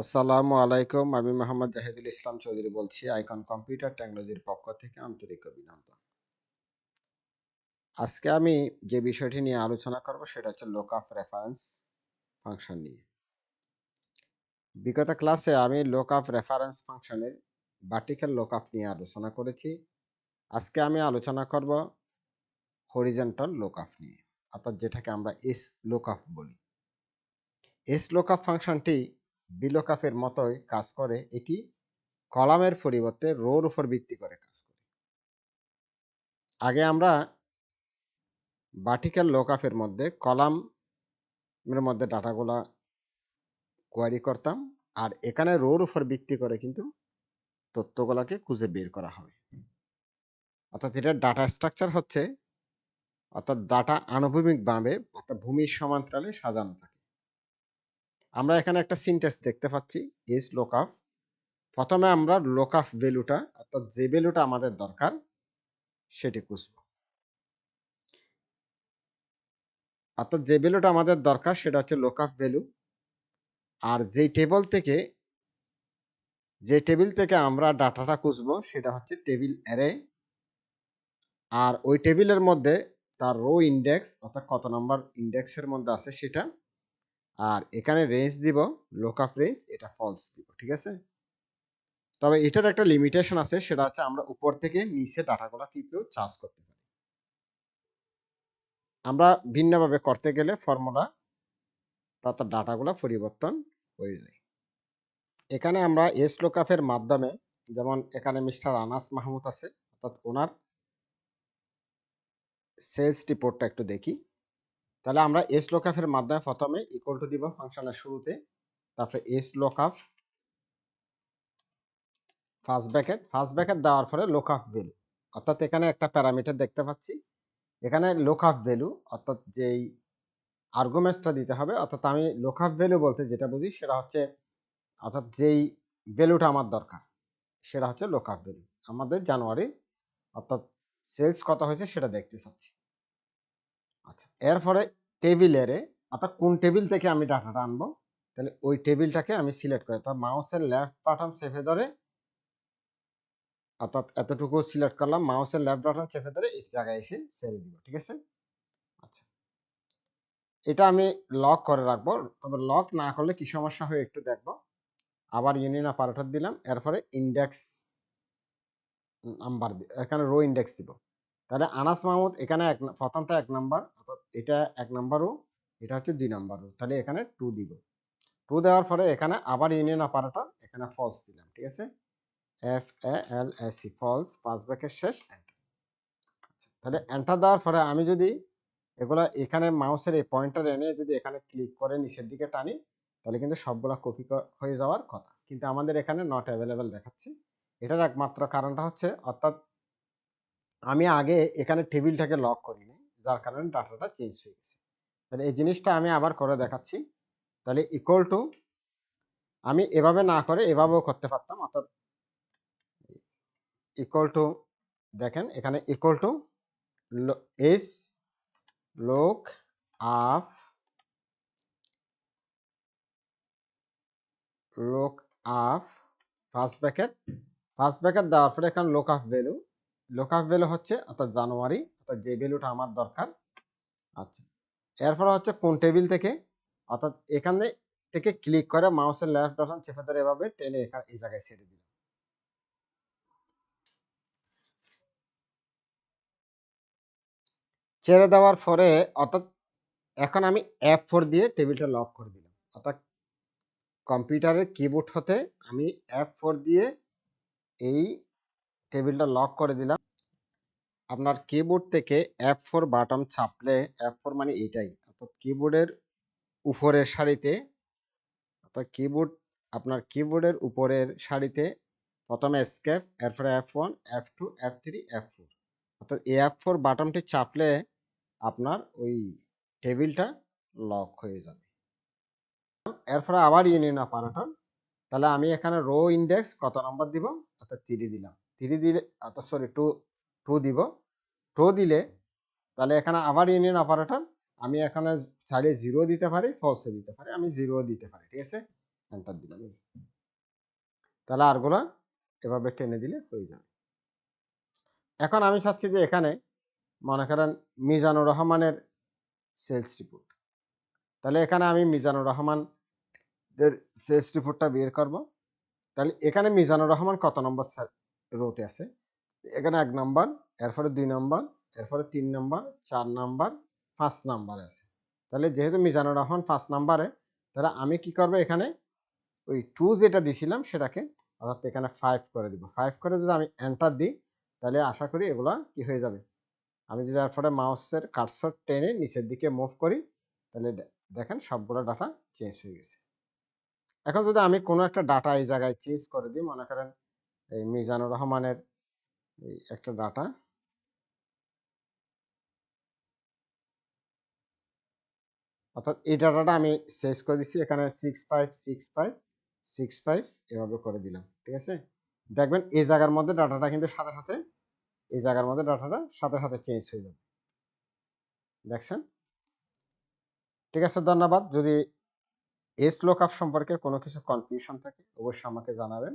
আসসালামু আলাইকুম, আমি মোহাম্মদ জাহিদুল ইসলাম চৌধুরী বলছি, আইকন কম্পিউটার টেকনোলজির পক্ষ থেকে আন্তরিক অভিনন্দন। আজকে আমি যে বিষয়টি নিয়ে আলোচনা করব সেটা হচ্ছে লোক অফ রেফারেন্স ফাংশন নিয়ে। বিগত ক্লাসে আমি লোক অফ রেফারেন্স ফাংশনের ভার্টিক্যাল লোক অফ নিয়ে আলোচনা করেছি। আজকে আমি আলোচনা করব হরিজেন্টাল লোক অফ নিয়ে, অর্থাৎ যেটাকে আমরা এস লোক অফ বলি। এস লোক অফ ফাংশনটি বিলোকাফের মতোই কাজ করে, এটি কলামের পরিবর্তে রোর উপর ভিত্তি করে কাজ করে। আগে আমরা ভার্টিক্যাল লোকাফের মধ্যে কলামের মধ্যে ডাটাগুলা কোয়ারি করতাম, আর এখানে রোর উপর ভিত্তি করে কিন্তু তথ্যগুলাকে খুঁজে বের করা হবে অর্থাৎ এটা ডাটা স্ট্রাকচার হচ্ছে, অর্থাৎ ডাটা আনুভূমিকভাবে অর্থাৎ ভূমির সমান্তরালে সাজানো থাকে। আমরা এখানে একটা সিনটেক্স দেখতে পাচ্ছি ইজ লোকআপ প্রথমে আমরা লোকআপ ভ্যালুটা অর্থাৎ যে ভ্যালুটা আমাদের দরকার, সেটি খুঁজব। অর্থাৎ যে ভ্যালুটা আমাদের দরকার, সেটা হচ্ছে লোকআপ ভ্যালু আর যেই টেবিল থেকে, যে টেবিল থেকে আমরা ডাটাটা খুঁজবো, সেটা হচ্ছে টেবিল অ্যারে আর ওই টেবিলের মধ্যে তার রো ইন্ডেক্স অর্থাৎ কত নম্বর ইন্ডেক্সের মধ্যে আছে সেটা আর এখানে রেঞ্জ দিব লোকআপ রেঞ্জ এটা ফলস দিব, ঠিক আছে? তবে এটার একটা লিমিটেশন আছে, সেটা হচ্ছে আমরা উপর থেকে নিচে ডাটাগুলো কিন্তু চার্জ করতে পারি। আমরা ভিন্নভাবে করতে গেলে ফর্মুলা অর্থাৎ ডাটাগুলো পরিবর্তন হয়ে যায়। এখানে আমরা এস লোকআপের মাধ্যমে, যেমন এখানে মিস্টার আনাস মাহমুদ আছে, অর্থাৎ ওনার সেলস রিপোর্টটা একটু দেখি। তাহলে আমরা এস লোকআপের মাধ্যমে প্রথমে ইকুয়াল টু দিব ফাংশনের শুরুতে, তারপরে S lookup first bracket first bracket দেওয়ার পরে লোকআপ ভ্যালু অর্থাৎ এখানে একটা প্যারামিটার দেখতে পাচ্ছি, এখানে লোকআপ ভ্যালু অর্থাৎ যেই আর্গুমেন্টসটা দিতে হবে, অর্থাৎ আমি লোকআপ ভ্যালু বলতে যেটা বুঝি সেটা হচ্ছে, অর্থাৎ যেই ভ্যালুটা আমার দরকার, সেটা হচ্ছে লোকআপ ভ্যালু আমাদের জানুয়ারি, অর্থাৎ সেলস কত হয়েছে সেটা দেখতে চাচ্ছি। আচ্ছা এরপরে টেবিলেরে অর্থাৎ কোন টেবিল থেকে আমি ডাটাটা আনব, তাহলে ওই টেবিলটাকে আমি সিলেক্ট করি। অর্থাৎ মাউসের লেফট বাটন চেপে ধরে, অর্থাৎ এতটুকু সিলেক্ট করলাম, মাউসের লেফট বাটন চেপে ধরে এক জায়গায় এসে ছেড়ে দিব, ঠিক আছে? আচ্ছা। এটা আমি লক করে রাখব, তবে লক না করলে কি সমস্যা হয় একটু দেখব। আবার ইউনিয়ন অপারেটর দিলাম, এরপরে ইন্ডেক্স নাম্বার এখানে রো ইন্ডেক্স দিব। তাহলে আনাস মাহমুদ এখানে এক প্রথমটা এক নাম্বার অর্থাৎ এটা এক নাম্বারও এটা হচ্ছে দুই নাম্বারও তাহলে এখানে টু দিব। টু দেওয়ার পরে এখানে আবার ইউনিয়ন অপারেটর এখানে ফলস দিলাম ঠিক আছে? F A L S E false পাঁচ ব্যাকের শেষ আচ্ছা, তাহলে এন্টার দেওয়ার পরে আমি যদি এগুলা এখানে মাউসের এই পয়েন্টার এনে যদি এখানে ক্লিক করে নিচের দিকে টানি তাহলে কিন্তু সবগুলা কপি হয়ে যাওয়ার কথা। কিন্তু আমাদের এখানে নট অ্যাভেলেবেল দেখাচ্ছে। এটার একমাত্র কারণটা হচ্ছে অর্থাৎ আমি আগে এখানে টেবিলটাকে লক করিনি, যার কারণে ডাটাটা চেঞ্জ হয়ে গেছে। তাহলে এই জিনিসটা আমি আবার করে দেখাচ্ছি। তাহলে ইকুয়াল টু আমি এভাবে না করে এভাবেও করতে পারতাম, অর্থাৎ ইকুয়াল টু দেখেন এখানে ইকুয়াল টু এস লোক আফ লোক আফ ফার্স্ট ব্র্যাকেট ফার্স্ট ব্র্যাকেট দেওয়ার পরে এখানে লোক আফ ভ্যালু লোক আফ ভ্যালু হচ্ছে, অর্থাৎ জানুয়ারি, অর্থাৎ যে ভ্যালুটা আমার দরকার আচ্ছা। এরপরে হচ্ছে কোন টেবিল থেকে, অর্থাৎ এখানে থেকে ক্লিক করে মাউসের লেফট বাটন চেপে ধরে এভাবে টেনে এখানে এই জায়গায় ছেড়ে দিল ছেড়ে দেওয়ার পরে, অর্থাৎ এখন আমি এফ ফোর দিয়ে টেবিলটা লক করে দিলাম। অর্থাৎ কম্পিউটারের কিবোর্ড হতে আমি এফ ফোর দিয়ে এই টেবিলটা লক করে দিলাম। আপনার কিবোর্ড থেকে এফ ফোর বাটন চাপলে এফ ফোর মানে এটাই। অর্থাৎ কিবোর্ডের উপরের সারিতে, অর্থাৎ কিবোর্ড আপনার কিবোর্ডের উপরের সারিতে প্রথমে স্কেপ এরপরে F one F two F three F four অর্থাৎ এ এফ ফোর বাটনটি চাপলে আপনার ওই টেবিলটা লক হয়ে যাবে। এরপরে আবার ইউনিয়ন অপারেটর তাহলে আমি এখানে রো ইন্ডেক্স কত নম্বর দিব? অর্থাৎ তিরি দিলাম। থ্রি দিলে সরি টু টু দিব। টু দিলে তাহলে এখানে আবার ইউনিয়ন অপারেটর আমি এখানে চাইলে জিরো দিতে পারি ফলসে দিতে পারি, আমি জিরো দিতে পারি, ঠিক আছে? এন্টার দিলাম। তাহলে আরগুলা এভাবে টেনে দিলে হয়ে যাবে। এখন আমি চাচ্ছি যে এখানে মনে করেন মিজানুর রহমানের সেলস রিপোর্ট তাহলে এখানে আমি মিজানুর রহমান সেলস রিপোর্টটা বের করব। তাহলে এখানে মিজানুর রহমান কত নম্বর রোতে আছে। এখানে এক নম্বর, এরপরে দুই নম্বর, এরপরে তিন নম্বর, চার নাম্বার, পাঁচ নম্বরে আছে। তাহলে যেহেতু মিজানুর রহমান পাঁচ নাম্বারে, তাহলে আমি কি করব এখানে? ওই টু যেটা দিছিলাম সেটাকে অর্থাৎ এখানে ফাইভ করে দিব। ফাইভ করে যদি আমি এন্টার দিই, তাহলে আশা করি এগুলো কি হয়ে যাবে? আমি যদি তারপরে মাউসের কাটসর টেনে নিচের দিকে মুভ করি, তাহলে দেখেন সবগুলো ডাটা চেঞ্জ হয়ে গেছে। এখন যদি আমি কোনো একটা ডাটা এই জায়গায় চেঞ্জ করে দিই, মনে করেন এই মিজানুর রহমানের এই একটা ডাটা। অর্থাৎ এই ডাটাটা আমি চেঞ্জ করে দিচ্ছি এখানে six five six five six five এভাবে করে দিলাম, ঠিক আছে? দেখবেন এই জায়গার মধ্যে ডাটাটা কিন্তু সাথে সাথে, এই জায়গার মধ্যে ডাটাটা সাথে সাথে চেঞ্জ হয়ে যাবে। দেখছেন? ঠিক আছে, ধন্যবাদ। যদি এস লোকআপ সম্পর্কে কোনো কিছু কনফিউশন থাকে, অবশ্যই আমাকে জানাবেন।